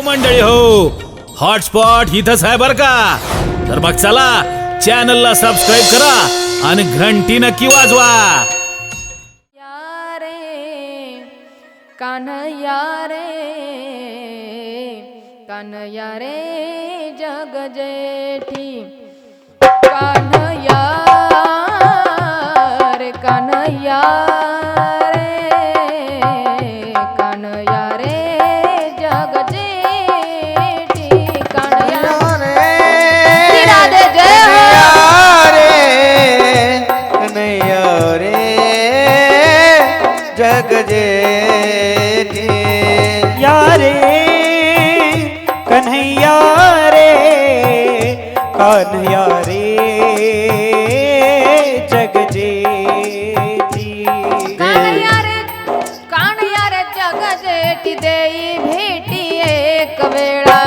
हो मंडळी हो. हॉटस्पॉट इथंच आहे बर का? तर मग चला चॅनलला सबस्क्राईब करा आणि घंटी नक्की वाजवा. या रे कान्हया रे कान्हया रे जग जेठी. कान जग जेठी यारे कन्हैया रे कन्हैया रे जग जेठी कान्हया रे कान्हया रे जग जेठी देई भेटी एक वेळा।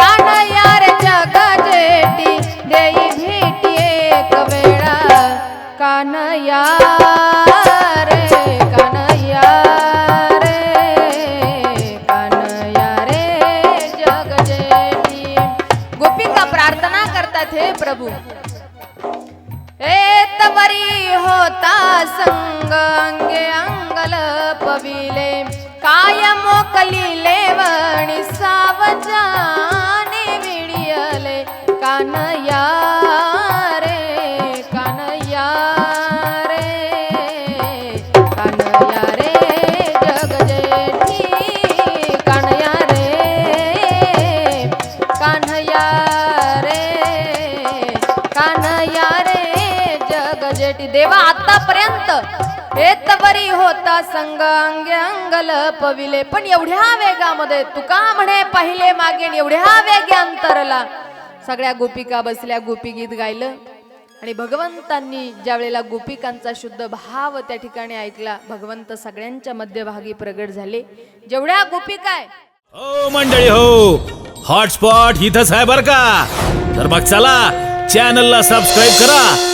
कान्हया रे जग जेठी करतात हे तवरी होता संग अंगे अंगल पविले। काय मोकली लेवणी सावजाने विडियले कान जग देवा आतापर्यंत येतवरी होता संग अंग अंगल पविले. पण एवढ्या वेगामध्ये तुका म्हणे पहिले मागेन एवढ्या वेगे अंतरला. सगळ्या गोपिका बसल्या गोपी गीत गायलं. आणि भगवंतांनी ज्या वेळेला गोपिकांचा शुद्ध भाव त्या ठिकाणी ऐकला भगवंत सगळ्यांच्या मध्यभागी प्रगट झाले. जेवढ्या गोपिका आहे. हो मंडळी हो. हॉटस्पॉट इथंच आहे बर का? तर मग चला चॅनलला सबस्क्राईब करा.